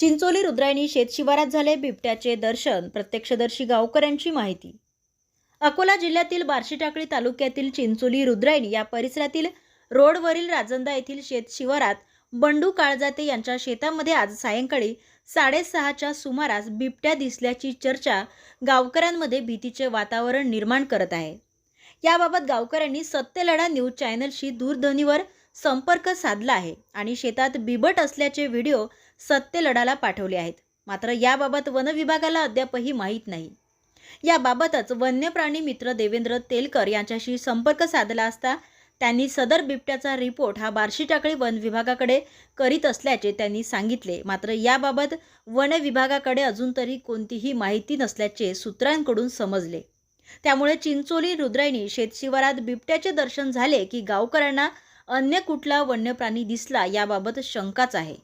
चिंचोली रुद्रायणी शेतशिवारात झाले बिबट्याचे दर्शन प्रत्यक्षदर्शी गावकऱ्यांची माहिती. अकोला जिल्ह्यातील बार्शी टाकळी तालुक्यातील चिंचोली रुद्रायणी या परिसरातील रोडवरील राजंदा येथील शेतशिवारात बंडू काळजाते यांच्या शेतामध्ये आज सायंकाळी साडेसहाच्या सुमारास बिबट्या दिसल्याची चर्चा गावकऱ्यांमध्ये भीतीचे वातावरण निर्माण करत आहे. याबाबत गावकऱ्यांनी सत्यलढा न्यूज चॅनलशी दूरध्वनीवर संपर्क साधला आहे आणि शेतात बिबट असल्याचे व्हिडिओ सत्यलढाला पाठवले आहेत. मात्र याबाबत वन विभागाला अद्यापही माहीत नाही. याबाबतच वन्यप्राणी मित्र देवेंद्र तेलकर यांच्याशी संपर्क साधला असता त्यांनी सदर बिबट्याचा रिपोर्ट हा बार्शी टाकळी वन विभागाकडे करीत असल्याचे त्यांनी सांगितले. मात्र याबाबत वन विभागाकडे अजून तरी कोणतीही माहिती नसल्याचे सूत्रांकडून समजले. त्यामुळे चिंचोली रुद्रायणी शेतशिवारात बिबट्याचे दर्शन झाले की गावकऱ्यांना अन्य कुठला वन्यप्राणी दिसला याबाबत शंकाच आहे.